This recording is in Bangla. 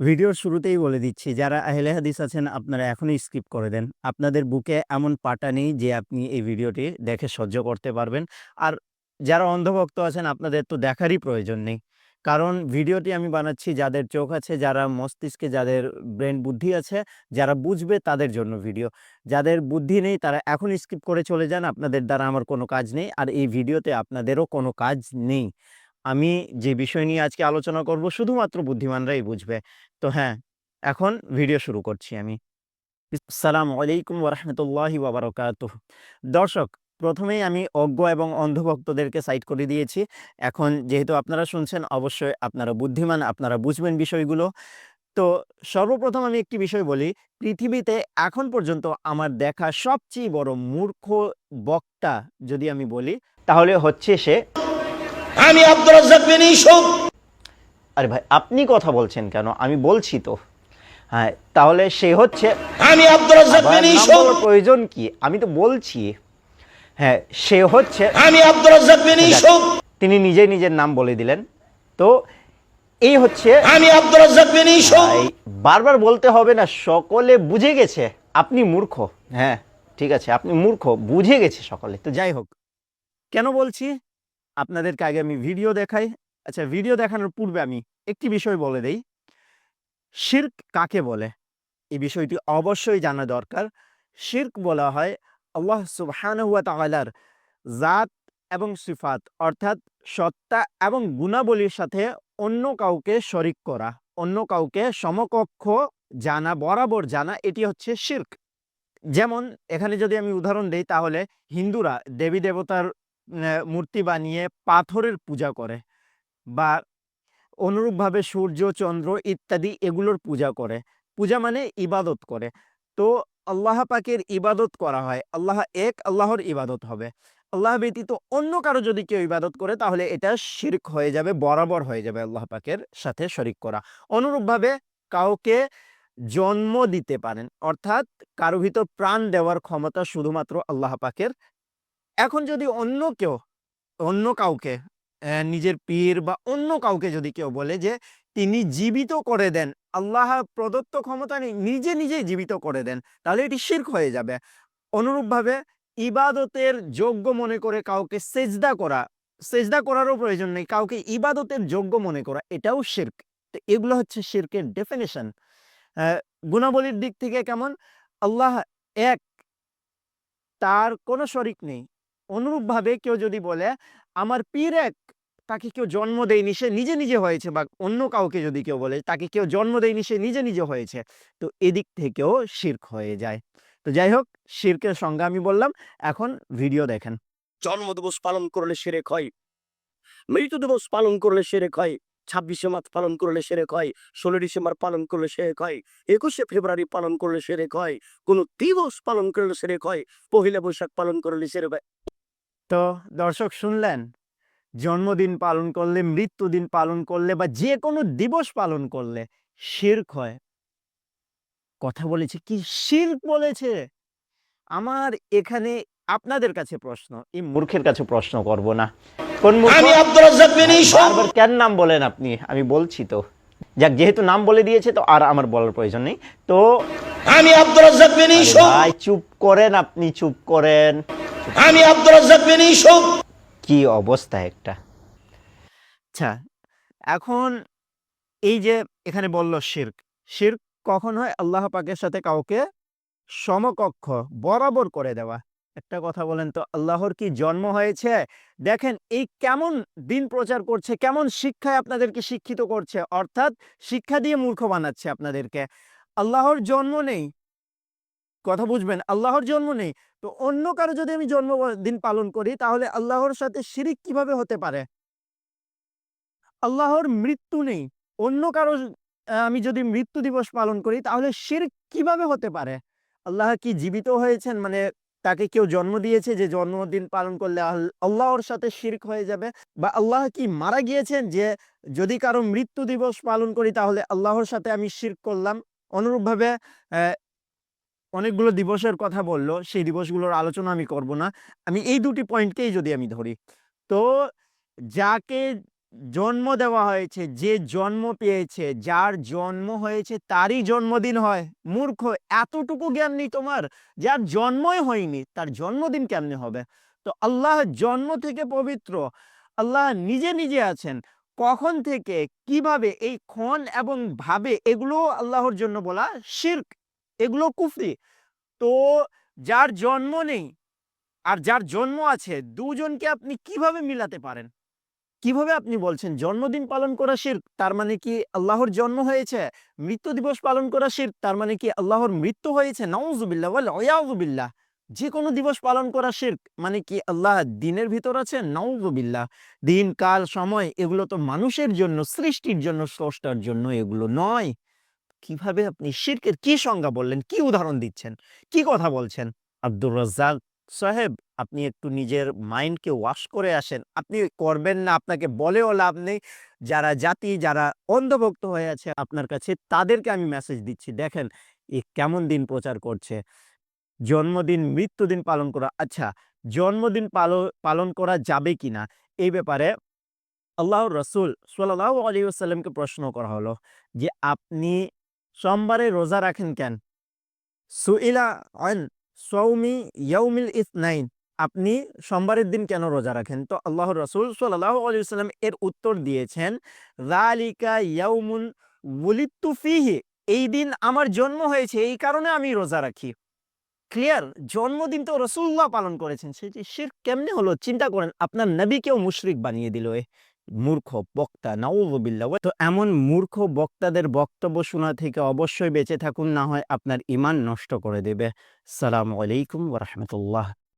ভিডিওর শুরুতেই বলে দিচ্ছি, যারা আহলে হাদিস আছেন আপনারা এখনই স্কিপ করে দেন। আপনাদের বুকে এমন পাটা নেই যে আপনি এই ভিডিওটি দেখে সহ্য করতে পারবেন। আর যারা অন্ধভক্ত আছেন আপনাদের তো দেখারই প্রয়োজন নেই। কারণ ভিডিওটি আমি বানাচ্ছি যাদের চোখ আছে, যারা মস্তিষ্কে যাদের ব্রেন বুদ্ধি আছে, যারা বুঝবে তাদের জন্য ভিডিও। যাদের বুদ্ধি নেই তারা এখন স্কিপ করে চলে যান। আপনাদের দ্বারা আমার কোনো কাজ নেই। আর এই ভিডিওতে আপনাদেরও কোনো কাজ নেই। আমি যে বিষয় নিয়ে আজকে আলোচনা করব শুধুমাত্র বুদ্ধিমানরাই বুঝবে। তো হ্যাঁ, এখন ভিডিও শুরু করছি আমি। সালাম আলাইকুম ওয়া রাহমাতুল্লাহি ওয়া দর্শক, প্রথমেই আমি অজ্ঞ এবং অন্ধভক্তদেরকে সাইড করে দিয়েছি। এখন যেহেতু আপনারা শুনছেন অবশ্যই আপনারা বুদ্ধিমান, আপনারা বুঝবেন বিষয়গুলো। তো সর্বপ্রথম আমি একটি বিষয় বলি, পৃথিবীতে এখন পর্যন্ত আমার দেখা সবচেয়ে বড় মূর্খ বক্তা যদি আমি বলি, তাহলে হচ্ছে সে আমি আব্দুর রাজ্জাক বিন ইউসুফ আরে ভাই আপনি কথা বলছেন কেন? আমি বলছি তো। হ্যাঁ, তাহলে সে হচ্ছে আমি আব্দুর রাজ্জাক বিন ইউসুফ প্রয়োজন কি? আমি তো বলছি। হ্যাঁ, সে হচ্ছে আমি আব্দুর রাজ্জাক বিন ইউসুফ তিনি নিজেই নিজের নাম বলে দিলেন। তো এই হচ্ছে আমি আব্দুর রাজ্জাক বিন ইউসুফ বারবার বলতে হবে না সকলে বুঝে গেছে আপনি মূর্খ। হ্যাঁ, ঠিক আছে আপনি মূর্খ বুঝে গেছে সকলে। তো যাই হোক। কেন বলছি? আপনাদেরকে আগে আমি ভিডিও দেখাই। আচ্ছা ভিডিও দেখানোর পূর্বে আমি একটি বিষয় বলে দেই। শির্ক কাকে বলে? এই বিষয়টি অবশ্যই জানা দরকার। শির্ক বলা হয় আল্লাহ সুবহানাহু ওয়া তাআলার জাত এবং সিফাত অর্থাৎ সত্তা এবং গুণাবলীর সাথে অন্য কাউকে শরিক করা। অন্য কাউকে সমকক্ষ জানা, বরাবর জানা এটি হচ্ছে শিরক। যেমন এখানে যদি আমি উদাহরণ দেই তাহলে হিন্দুরা দেবী-দেবতার ন্যা মূর্তি বানিয়ে পাথরের পূজা করে বা অনুরূপভাবে সূর্য, চন্দ্র ইত্যাদি এগুলোর পূজা করে। পূজা মানে ইবাদত করে। তো আল্লাহ পাকের ইবাদত করা হয়। আল্লাহ এক, আল্লাহর ইবাদত হবে। আল্লাহ ব্যতীত অন্য কারও যদি কেউ ইবাদত করে তাহলে এটা শিরক হয়ে যাবে, বরাবর হয়ে যাবে আল্লাহ পাকের সাথে শরিক করা। অনুরূপভাবে কাউকে জন্ম দিতে পারেন। অর্থাৎ কারও ভিতর প্রাণ দেওয়ার ক্ষমতা শুধুমাত্র আল্লাহ পাকের। এখন যদি অন্য কেউ, অন্য কাউকে নিজের পীর বা অন্য কাউকে যদি কেউ বলে যে তিনি জীবিত করে দেন, আল্লাহ প্রদত্ত ক্ষমতা নিজে, নিজেই জীবিত করে দেন, তাহলে এটি শিরক হয়ে যাবে। অনুরূপভাবে ইবাদতের যোগ্য মনে করে কাউকে সেজদা করা, সেজদা করারও প্রয়োজন নেই। কাউকে ইবাদতের যোগ্য মনে করা এটাও শিরক। তো এগুলো হচ্ছে শির্কের ডেফিনেশন গুণাবলীর দিক থেকে কেমন? আল্লাহ এক। তার কোনো শরিক নেই। অনুরূপভাবে কেউ যদি বলে আমার পীর এক, তাকে কেউ জন্ম দেয়নি সে নিজে, নিজে হয়েছে বা অন্য কাউকে যদি কেউ বলে তাকে কেউ জন্ম দেয়নি সে নিজে, নিজে হয়েছে। তো এদিক থেকেও শিরক হয়ে যায়। তো যাই হোক শির্কের সংজ্ঞা আমি বললাম। এখন ভিডিও দেখেন। জন্মদিবস পালন করলে শিরক হয় মৃত্যু দিবস পালন করলে শিরক হয় ছাব্বিশে মার্চ পালন করলে শিরক হয় ষোলো ডিসেম্বর পালন করলে শিরক হয় একুশে ফেব্রুয়ারি পালন করলে শিরক হয় কোনো দিবস পালন করলে শিরক হয় পহিলা বৈশাখ পালন করলে শিরক হয় তো দর্শক শুনলেন? জন্মদিন পালন করলে, মৃত্যুদিন পালন করলে বা যেকোনো দিবস পালন করলে শিরক হয়। কথা বলেছে কি শিরক বলেছে। আমার এখানে আপনাদের কাছে প্রশ্ন, এই মূর্খের কাছে প্রশ্ন করব না। কোন আমি আব্দুর রাজ্জাক বিন কেন নাম বলেন আপনি? আমি বলছি তো। যাক যেহেতু নাম বলে দিয়েছে তো আর আমার বলার প্রয়োজন নেই। তো আমি আব্দুর রাজ্জাক বিন চুপ করেন আপনি চুপ করেন। আমি আব্দুর রাজ্জাক বিন ইউসুফ কি অবস্থা একটা। আচ্ছা, এখন এই যে এখানে বলল শিরক। শিরক কখন হয়? আল্লাহ পাকের সাথে কাউকে সমকক্ষ বরাবর করে দেওয়া। একটা কথা বলেন তো আল্লাহর কি জন্ম হয়েছে? দেখেন এই কেমন দিন প্রচার করছে, কেমন শিক্ষায় আপনাদেরকে শিক্ষিত করছে। অর্থাৎ শিক্ষা দিয়ে মূর্খ বানাচ্ছে আপনাদেরকে। আল্লাহর জন্ম নেই। কথা বুঝবেন? আল্লাহর জন্ম নেই। তো অন্য কারও যদি আমি জন্মদিন পালন করি, তাহলে আল্লাহর সাথে শিরিক কীভাবে হতে পারে? আল্লাহর মৃত্যু নেই। অন্য কারও আমি যদি মৃত্যু দিবস পালন করি, তাহলে শিরক কীভাবে হতে পারে? আল্লাহ কি জীবিত হয়েছেন? মানে তাকে কেউ জন্ম দিয়েছে যে জন্মদিন পালন করলে আল্লাহর সাথে শিরক হয়ে যাবে? বা আল্লাহ কি মারা গিয়েছেন যে যদি কারও মৃত্যু দিবস পালন করি, তাহলে আল্লাহর সাথে আমি শিরক করলাম? অনুরূপভাবে অনেকগুলো দিবসের কথা বলল, সেই দিবসগুলোর আলোচনা আমি করব না। আমি এই দুটি পয়েন্টকেই যদি আমি ধরি। তো যাকে জন্ম দেওয়া হয়েছে, যে জন্ম পেয়েছে, যার জন্ম হয়েছে তারই জন্মদিন হয় মূর্খ, এতটুকু জ্ঞান নেই তোমার যার জন্মই হয়নি, তার জন্মদিন কেমনে হবে তো আল্লাহ জন্ম থেকে পবিত্র, আল্লাহ নিজে নিজে আছেন কখন থেকে, কীভাবে, এই ক্ষণ এবং ভাবে এগুলো আল্লাহর জন্য বলা শির্ক এগুলো কুফরি। তো যার জন্ম নেই আর যার জন্ম আছে, দুজনকে আপনি কীভাবে মিলাতে পারেন? কীভাবে আপনি বলছেন, জন্মদিন পালন করা শির্ক, তার মানে কি আল্লাহর জন্ম হয়েছে? মৃত্যু দিবস পালন করা শির তার মানে কি আল্লাহর মৃত্যু হয়েছে? নাউজুবিল্লাহ ওয়াল ওয়াউজুবিল্লাহ যে কোনো দিবস পালন করা শির্ক মানে কি আল্লাহ দিনের ভিতর আছে নাউজুবিল্লাহ। দিন, কাল, সময়, এগুলো তো মানুষের জন্য, সৃষ্টির জন্য, স্রষ্টার জন্য এগুলো নয়। কীভাবে আপনি শির্কের কি সংজ্ঞা বললেন? কি উদাহরণ দিচ্ছেন? কি কথা বলছেন? আব্দুর রাজ্জাক সাহেব, আপনি একটু নিজের মাইন্ডকে ওয়াশ করে আসেন। আপনি করবেন না, আপনাকে বলেও লাভ নেই। যারা জাতি, যারা অন্ধভক্ত হয়ে আছে, আপনার কাছে তাদেরকে আমি মেসেজ দিচ্ছি, দেখেন, এ কেমন দিন প্রচার করছে? জন্মদিন, মৃত্যুদিন পালন করা আচ্ছা জন্মদিন পালন পালন করা যাবে কিনা? এই ব্যাপারে আল্লাহর রসুল সাল্লাহ আলী আসাল্লামকে প্রশ্ন করা হলো যে, আপনি সোমবারে রোজা রাখেন কেন? সুইলা অন সৌমি ইয়ৌমিল ইসনাইন। আপনি সোমবারের দিন কেন রোজা রাখেন? তো আল্লাহ রসুল সাল্লাহ আলী সাল্লাম এর উত্তর দিয়েছেন রালিকা ইয়াউমুন ওলিত্তু ফিহি। এই দিন আমার জন্ম হয়েছে, এই কারণে আমি রোজা রাখি। ক্লিয়ার? জন্মদিন তো রসুল্লাহ পালন করেছেন। সে যে শির কেমনে হলো? চিন্তা করেন, আপনার নবীকেও মুশরিক বানিয়ে দিল এ। মূর্খ বক্তা নাউজুবিল্লাহ তো এমন মূর্খ বক্তাদের বক্তব্য শোনা থেকে অবশ্যই বেঁচে থাকুন, না হয় আপনার ইমান নষ্ট করে দেবে। সালাম আলাইকুম ওরহমতুল্লাহ